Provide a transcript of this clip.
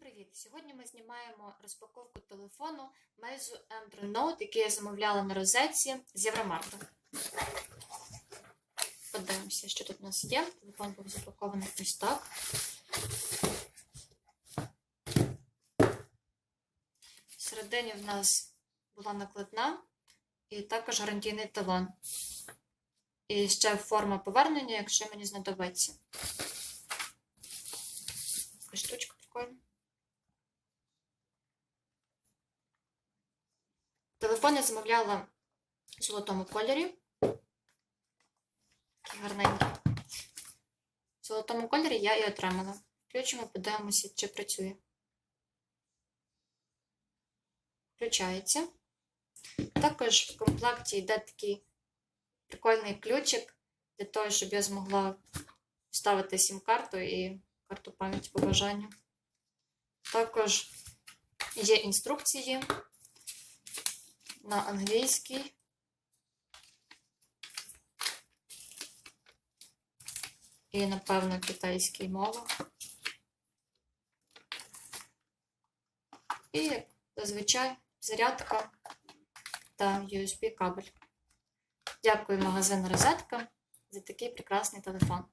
Привіт! Сьогодні ми знімаємо розпаковку телефону Meizu M3 Note, який я замовляла на розетці з Євромарту. Подивимося, що тут у нас є. Телефон був запакований ось так. Всередині в нас була накладна і також гарантійний талон. І ще форма повернення, якщо мені знадобиться. Телефон я замовляла в золотому кольорі. Такий гарненький. В золотому кольорі я і отримала. Включимо, подивимося, чи працює. Включається. Також в комплекті йде такий прикольний ключик для того, щоб я змогла вставити сім-карту і карту пам'яті по бажанню. Також є інструкції на англійській. І, напевно, китайській мовах. І, як зазвичай, зарядка та USB кабель. Дякую магазину Розетка за такий прекрасний телефон.